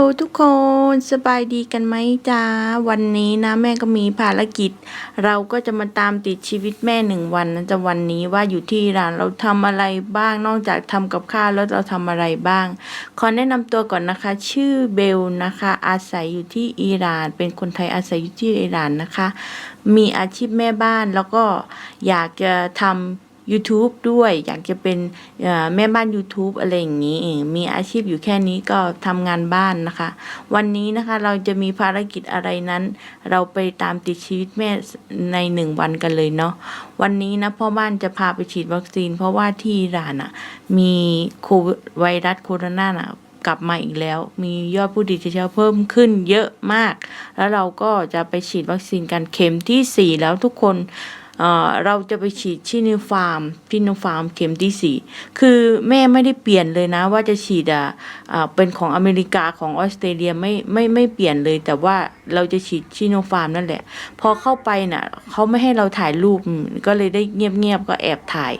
ลทุกคนสบายดีกันไหมจ้าวันนี้นะแม่ก็มีภารกิจ เราก็จะมาตามติดชีวิตแม่หนึ่งวันนะจะวันนี้ว่าอยู่ที่ร้านเราทำอะไรบ้างนอกจากทำกับข้าวแล้วเราทำอะไรบ้าง ขอแนะนำตัวก่อนนะคะ ชื่อเบลนะคะ อาศัยอยู่ที่อิหร่าน เป็นคนไทยอาศัยอยู่ที่อิหร่านนะคะ มีอาชีพแม่บ้านแล้วก็อยากจะทำ YouTube ด้วย อยากจะเป็นแม่บ้าน YouTube อะไรอย่างนี้ มีอาชีพอยู่แค่นี้ก็ทำงานบ้านนะคะ วันนี้นะคะเราจะมีภารกิจอะไรนั้น เราไปตามติดชีวิตแม่ในหนึ่งวันกันเลยเนาะวันนี้นะพ่อบ้านจะพาไปฉีดวัคซีน เพราะว่าที่อิหร่านอะมีโควิดไวรัสโคโรนาอะกลับมาอีกแล้ว มียอดผู้ติดเชื้อเพิ่มขึ้นเยอะมาก แล้วเราก็จะไปฉีดวัคซีนกันเข็มที่ 4 แล้วทุกคน เราจะไปฉีดชิโนฟาร์มชิโนฟาร์มเข็มที่สี่คือแม่ไม่ได้เปลี่ยนเลยนะ ว่าจะฉีดอะอ่าเป็นของอเมริกาของออสเตรเลียไม่ไม่ไม่เปลี่ยนเลย แต่ว่าเราจะฉีดชิโนฟาร์มนั่นแหละ พอเข้าไปน่ะเขาไม่ให้เราถ่ายรูปก็เลยได้เงียบๆก็แอบถ่าย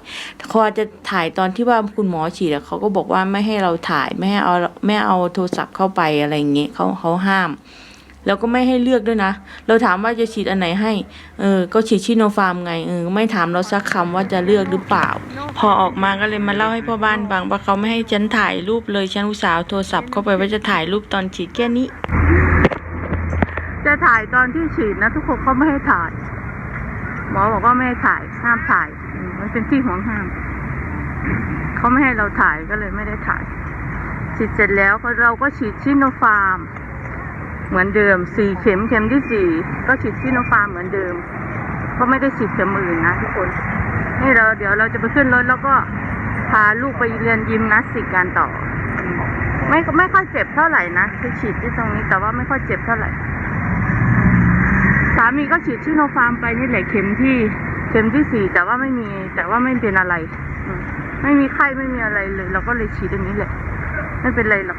พอจะถ่ายตอนที่ว่าคุณหมอฉีดเขาก็บอกว่าไม่ให้เราถ่ายไม่ให้เอาไม่เอาโทรศัพท์เข้าไปอะไรอย่างเงี้ยเขาเขาห้าม แล้วก็ไม่ให้เลือกด้วยนะ เราถามว่าจะฉีดอันไหนให้ เออ ก็ฉีดชิโนฟาร์มไง เออ ไม่ถามเราสักคำว่าจะเลือกหรือเปล่า พอออกมาก็เลยมาเล่าให้พ่อบ้านฟังว่าเขาไม่ให้ฉันถ่ายรูปเลย ฉันอุตส่าห์โทรศัพท์เข้าไปว่าจะถ่ายรูปตอนฉีดแค่นี้ จะถ่ายตอนที่ฉีดนะ ทุกคนเขาไม่ให้ถ่าย หมอบอกว่าไม่ให้ถ่าย ห้ามถ่าย มันเป็นที่ห่วงห้าม เขาไม่ให้เราถ่ายก็เลยไม่ได้ถ่าย ฉีดเสร็จแล้วเราก็ฉีดชิโนฟาร์ม เหมือนเดิมสี่เข็มเข็มที่สี่ก็ฉีดซิโนฟาร์มเหมือนเดิม ก็ไม่ได้ฉีดเข็มอื่นนะทุกคนนี่เราเดี๋ยวเราจะไปขึ้นรถแล้วก็พาลูกไปเรียนยิมนาสติกกันต่อ ไม่ไม่ค่อยเจ็บเท่าไหร่นะคือฉีดที่ตรงนี้แต่ว่าไม่ค่อยเจ็บเท่าไหร่สามีก็ฉีดชิโนฟาร์มไปนี่แหละเข็มที่เข็มที่สี่แต่ว่าไม่มีแต่ว่าไม่เป็นอะไร ไม่มีไข้ไม่มีอะไรเลย เราก็เลยฉีดอันนี้แหละ ไม่เป็นไรหรอก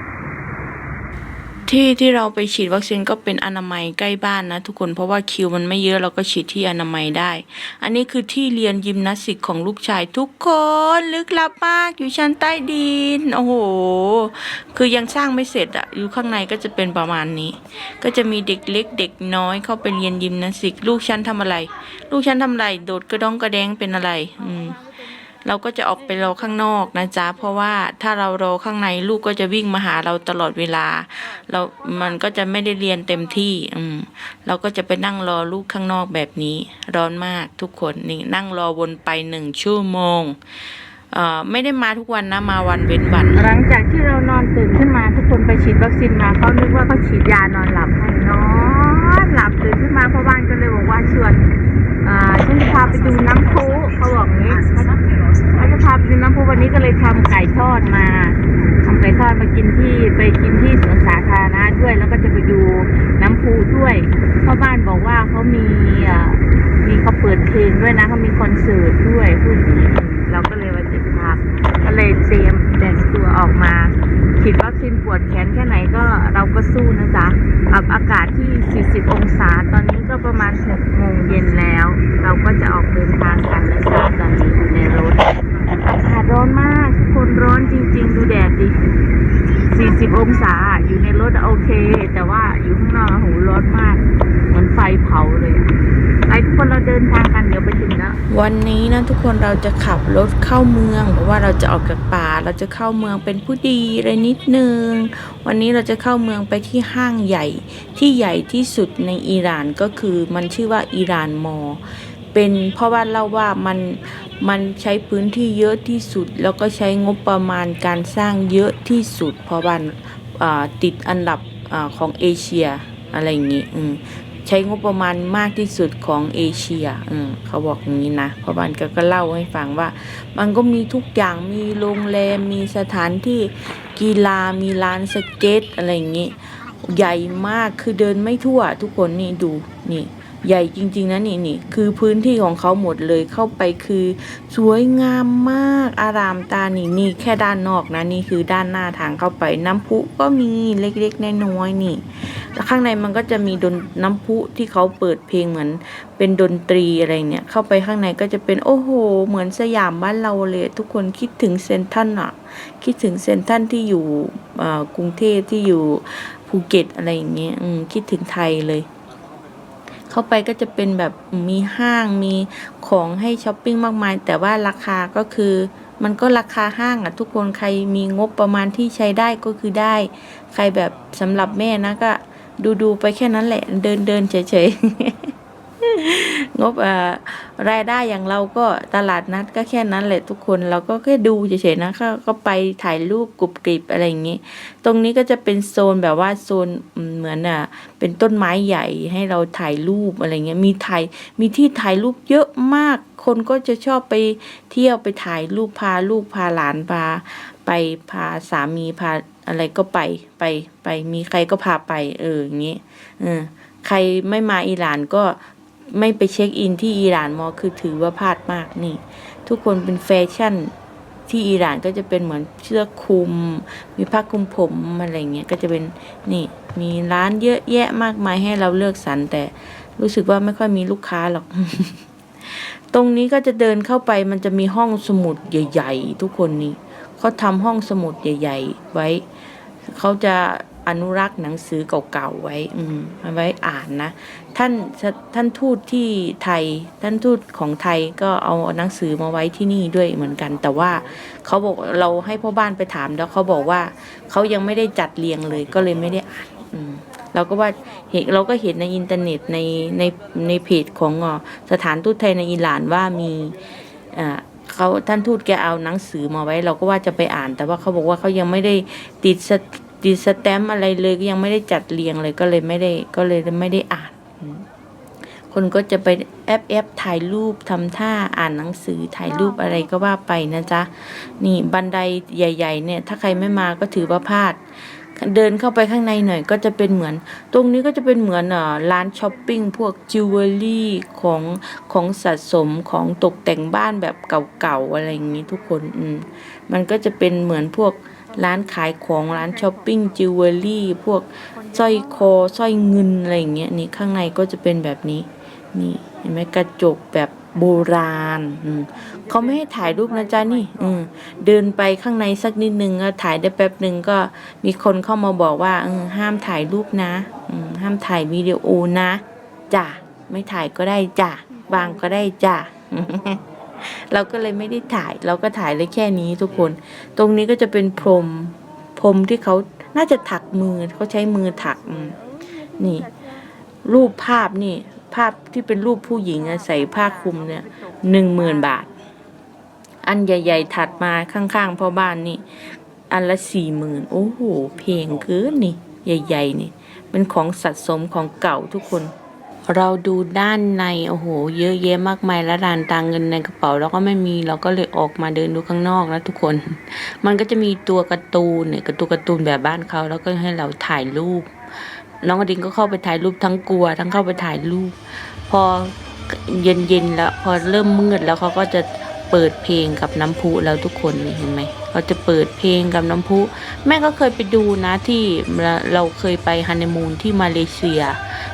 ที่ที่เราไปฉีดวัคซีนก็เป็นอนามัยใกล้บ้านนะทุกคนเพราะว่าคิวมันไม่เยอะเราก็ฉีดที่อนามัยได้ อันนี้คือที่เรียนยิมนาสติกของลูกชายทุกคนลึกลับมากอยู่ชั้นใต้ดินโอ้โห คือยังสร้างไม่เสร็จอะอยู่ข้างในก็จะเป็นประมาณนี้ ก็จะมีเด็กเล็กเด็กน้อยเข้าไปเรียนยิมนาสติก ลูกฉันทำอะไร ลูกฉันทำอะไร โดดกระดองกระแดงเป็นอะไร อืม เราก็จะออกไปรอข้างนอกนะจ๊ะ เพราะว่าถ้าเรารอข้างในลูกก็จะวิ่งมาหาเราตลอดเวลา เรา มันก็จะไม่ได้เรียนเต็มที่ อืม เราก็จะไปนั่งรอลูกข้างนอกแบบนี้ ร้อนมากทุกคนนี่นั่งรอวนไปหนึ่งชั่วโมงเอ่อไม่ได้มาทุกวันนะมาวันเว้นวัน หลังจากที่เรานอนตื่นขึ้นมาทุกคนไปฉีดวัคซีนมาเขานึกว่าเขาฉีดยานอนหลับให้นอนหลับตื่นขึ้นมาพ่อบ้านก็เลยบอกว่าชวนอ่าฉันจะพาไปดูน้ำพุเขาบอกอย่างนี้เขา เขาจะพาไปดูน้ำพุวันนี้ก็เลยทำไก่ทอดมาทำไก่ทอดมากินที่ไปกินที่สวนสาธารณะด้วยแล้วก็จะไปดูน้ำพุด้วยพ่อบ้านบอกว่าเขามีมีเขาเปิดเพลงด้วยนะเขามีคอนเสิร์ตด้วยพูดอย่างนี้เราก็เลยว่าจะพาก็เลยเตรียมแต่งตัวออกมาฉีดวัคซีนปวดแขนแค่ไหนก็เราก็สู้นะจ๊ะกับอากาศที่ 40 องศา ตอนนี้ก็ประมาณ6โมงเย็นแล้ว เราก็จะออกเดินทางกันนะจ๊ะตอนนี้อยู่ในรถ อากาศร้อนมากทุกคนร้อนจริง ๆ ดูแดดดิ 40 องศาอยู่ในรถโอเค แต่ว่าอยู่ข้างนอกอะโหร้อนมาก เหมือนไฟเผาเลยไปทุกคนเราเดินทางกันเดี๋ยวไปถึงแล้ววันนี้นะทุกคนเราจะขับรถเข้าเมืองเพราะว่าเราจะออกจากป่าเราจะเข้าเมืองเป็นผู้ดีอะไรนิดนึง วันนี้เราจะเข้าเมืองไปที่ห้างใหญ่ที่ใหญ่ที่สุดในอิหร่านก็คือมันชื่อว่าอิหร่านมอล์ เป็นเพราะว่าเล่าว่ามันมันใช้พื้นที่เยอะที่สุด แล้วก็ใช้งบประมาณการสร้างเยอะที่สุด เพราะว่าติดอันดับอของเอเชียอะไรอย่างงี้อืใช้งบประมาณมากที่สุดของเอเชียเขาบอกอย่างนี้นะพราะบันก็ก็เล่าให้ฟังว่า มันก็มีทุกอย่างมีโรงแรมมีสถานที่กีฬามีลานสเก็ตอะไรอย่างนี้ ใหญ่มากคือเดินไม่ทั่วทุกคนนี่ดูนี่ ใหญ่จริง ๆนะนี่นี่คือพื้นที่ของเขาหมดเลยเข้าไปคือ สวยงามมากอารามตานี่นี่แค่ด้านนอกนะนี่คือด้านหน้าทางเข้าไปน้ำพุก็มีเล็กๆน้อยๆนี่แล้วข้างในมันก็จะมีดนน้ำพุที่เขาเปิดเพลงเหมือนเป็นดนตรีอะไรเนี่ยเข้าไปข้างในก็จะเป็นโอ้โห เหมือนสยามบ้านเราเลย ทุกคนคิดถึงเซนทันอะคิดถึงเซนทันที่อยู่กรุงเทพที่อยู่ภูเก็ตอะไรอย่างเงี้ยคิดถึงไทยเลย เข้าไปก็จะเป็นแบบมีห้างมีของให้ช้อปปิ้งมากมาย แต่ว่าราคาก็คือมันก็ราคาห้างอะทุกคนใครมีงบประมาณที่ใช้ได้ก็คือได้ ใครแบบสำหรับแม่นะก็ดูดูๆไปแค่นั้นแหละ เดินเดินเฉยๆ งบรายได้อย่างเราก็ตลาดนัดก็แค่นั้นแหละทุกคนเราก็แค่ดูเฉยๆนะก็ก็ไปถ่ายรูปกรุบกริบอะไรอย่างงี้ ตรงนี้ก็จะเป็นโซนแบบว่าโซนเหมือนอะเป็นต้นไม้ใหญ่ให้เราถ่ายรูปอะไรเงี้ยมีถ่ายมีที่ถ่ายรูปเยอะมาก คนก็จะชอบไปเที่ยวไปถ่ายรูปพาลูกพาหลานพาไปพาสามีพาอะไรก็ไปไปไปมีใครก็พาไปเอออย่างงี้เออใครไม่มาอิหร่านก็ ไม่ไปเช็คอินที่อิหร่านมอคือถือว่าพลาดมากนี่ ทุกคนเป็นแฟชั่นที่อิหร่านก็จะเป็นเหมือนเสื้อคลุม มีผ้าคลุมผมอะไรเงี้ยก็จะเป็นนี่มีร้านเยอะแยะมากมายให้เราเลือกสรรแต่รู้สึกว่าไม่ค่อยมีลูกค้าหรอก ตรงนี้ก็จะเดินเข้าไปมันจะมีห้องสมุดใหญ่ ๆ ทุกคนนี่เขาทำห้องสมุดใหญ่ ๆ ไว้เขาจะ อนุรักษ์หนังสือเก่าๆไว้ อืมไว้อ่านนะ ท่านท่านทูตที่ไทย ท่านทูตของไทยก็เอาหนังสือมาไว้ที่นี่ด้วยเหมือนกัน แต่ว่าเขาบอกเราให้พ่อบ้านไปถามแล้วเขาบอกว่าเขายังไม่ได้จัดเรียงเลย ก็เลยไม่ได้อ่าน อืมเราก็ว่าเห็นเราก็เห็นในอินเทอร์เน็ตในในในเพจของสถานทูตไทยในอิหร่านว่ามีอ่าเขาท่านทูตแกเอาหนังสือมาไว้ เราก็ว่าจะไปอ่าน แต่ว่าเขาบอกว่าเขายังไม่ได้ติดส ดสแตมอะไรเลยก็ยังไม่ได้จัดเรียงเลยก็เลยไม่ได้ก็เลยไม่ได้อ่าน คนก็จะไปแอปแอปถ่ายรูปทำท่าอ่านหนังสือถ่ายรูปอะไรก็ว่าไปนะจ๊ะ นี่บันไดใหญ่ ๆ เนี่ย ถ้าใครไม่มาก็ถือว่าพลาดเดินเข้าไปข้างในหน่อยก็จะเป็นเหมือน ตรงนี้ก็จะเป็นเหมือนอ่อร้านช้อปปิ้งพวกจิวเวลรี่ของของสะสมของตกแต่งบ้านแบบเก่าๆอะไรอย่างนี้ทุกคน อืม มันก็จะเป็นเหมือนพวก ร้านขายของร้านช้อปปิ้งจิวเวลรี่พวกสร้อยคอสร้อยเงินอะไรอย่างเงี้ยนี่ข้างในก็จะเป็นแบบนี้ นี่เห็นไหมกระจกแบบโบราณอืมเขาไม่ให้ถ่ายรูปนะจ๊ะนี่อืมเดินไปข้างในสักนิดนึงก็ถ่ายได้แป๊บหนึ่งก็มีคนเข้ามาบอกว่าห้ามถ่ายรูปนะอืมห้ามถ่ายวิดีโอนะจ้ะไม่ถ่ายก็ได้จ้ะบางก็ได้จ้ะ เราก็เลยไม่ได้ถ่าย เราก็ถ่ายเลยแค่นี้ทุกคน ตรงนี้ก็จะเป็นพรมพรมที่เขาน่าจะถักมือเขาใช้มือถักนี่ รูปภาพนี่ ภาพที่เป็นรูปผู้หญิงใส่ผ้าคลุมเนี่ยหนึ่งหมื่นบาท อันใหญ่ ๆ ถัดมาข้างๆพ่อบ้านนี่ อันละสี่หมื่นโอ้โหเพลงเกินนี่ ใหญ่ ๆ นี่เป็นของสะสมของเก่าทุกคน เราดูด้านในโอ้โห เยอะแยะมากมายแล้วรานตังเงินในกระเป๋าเราก็ไม่มีเราก็เลยออกมาเดินดูข้างนอกนะทุกคน มันก็จะมีตัวการ์ตูนเนี่ยกร์ตูนการ์ตูนแบบบ้านเขาแล้วก็ให้เราถ่ายรูป น้องอดินก็เข้าไปถ่ายรูปทั้งกลัว ทั้งเข้าไปถ่ายรูป พอเย็นๆแล้วพอเริ่มมืดแล้วเขาก็จะเปิดเพลงกับน้ำพุแล้วทุกคนเห็นไหม เขาจะเปิดเพลงกับน้ำพุ แม่ก็เคยไปดูนะที่เราเคยไปฮันนีมูนที่มาเลเซีย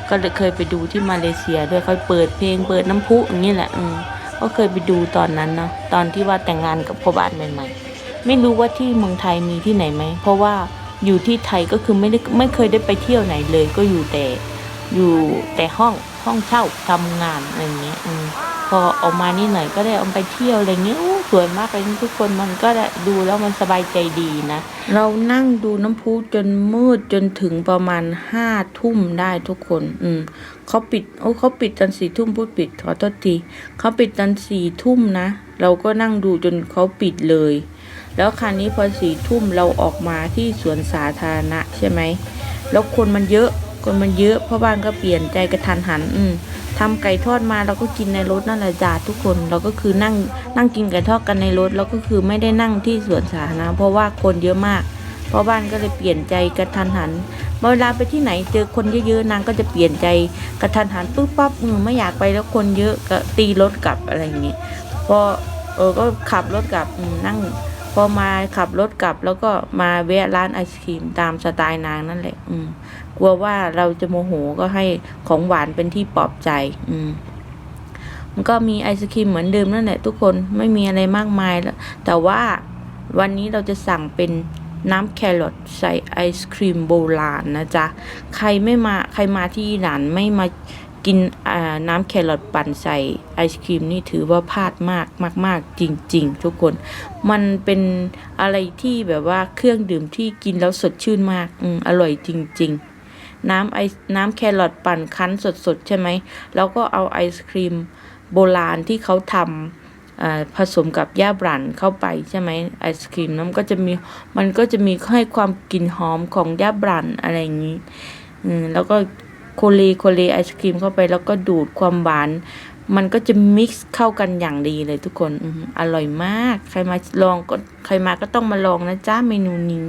ก็เลยเคยไปดูที่มาเลเซียด้วยเขาเปิดเพลงเปิดน้ำพุอย่างนี้แหละอืมก็เคยไปดูตอนนั้นเนาะตอนที่ว่าแต่งงานกับพ่อบ้านใหม่ๆ ไม่รู้ว่าที่เมืองไทยมีที่ไหนไหมเพราะว่าอยู่ที่ไทยก็คือไม่ได้ไม่เคยได้ไปเที่ยวไหนเลยก็อยู่แต่ อยู่แต่ห้องห้องเช่าทำงานอะไรเงี้ยอืมพอออกมานี่หน่อยก็ได้เอาไปเที่ยวอะไรเงี้ยสวยมากเลยทุกคนมันก็ได้ดูแล้วมันสบายใจดีนะ เรานั่งดูน้ำพุจนมืดจนถึงประมาณห้าทุ่มได้ทุกคน อืมเขาปิดโอ้เขาปิดตอนสี่ทุ่มพูดปิดขอโทษทีเขาปิดตอนสี่ทุ่มนะ เราก็นั่งดูจนเขาปิดเลย แล้วคราวนี้พอสี่ทุ่มเราออกมาที่สวนสาธารณะใช่ไหมแล้วคนมันเยอะ คนมันเยอะพ่อบ้านก็เปลี่ยนใจกระทันหัน อืมทำไก่ทอดมาเราก็กินในรถนั่นแหละจ้าทุกคนเราก็คือนั่งนั่งกินไก่ทอดกันในรถแล้วก็คือไม่ได้นั่งที่สวนสาธารณะเพราะว่าคนเยอะมากพ่อบ้านก็เลยเปลี่ยนใจกระทันหันเวลาไปที่ไหนเจอคนเยอะๆนางก็จะเปลี่ยนใจกระทันหันปุ๊บปั๊บอืมไม่อยากไปแล้วคนเยอะก็ตีรถกลับอะไรอย่างเงี้ยพอเออก็ขับรถกลับนั่ง พอมาขับรถกลับแล้วก็มาแวะร้านไอศครีมตามสไตล์นางนั่นแหละ อืม กลัวว่าเราจะโมโหก็ให้ของหวานเป็นที่ปลอบใจ อืมมันก็มีไอศครีมเหมือนเดิมนั่นแหละทุกคนไม่มีอะไรมากมายแล้ว แต่ว่าวันนี้เราจะสั่งเป็นน้ำแครอทใส่ไอศครีมโบราณนะจ๊ะ ใครไม่มาใครมาที่หร่านไม่มา กินน้ำแครอทปั่นใส่ไอศครีมนี่ถือว่าพลาดมากมากมากจริง ๆ ทุกคน มันเป็นอะไรที่แบบว่าเครื่องดื่มที่กินแล้วสดชื่นมากอืมอร่อยจริง ๆ น้ำไอน้ำแครอทปั่นคั้นสดๆ ใช่ไหม แล้วก็เอาไอศครีมโบราณที่เขาทำอ่าผสมกับย่าบรันเข้าไปใช่ไหมไอศครีมนั้นก็จะมีมันก็จะมีให้ความกลิ่นหอมของย่าบรันอะไรอย่างนี้อืมแล้วก็ โคเลโคเลไอศครีมเข้าไปแล้วก็ดูดความหวาน มันก็จะมิกซ์เข้ากันอย่างดีเลยทุกคนออร่อยมาก ใครมาลองก็ใครมาก็ต้องมาลองนะจ้าเมนูนี้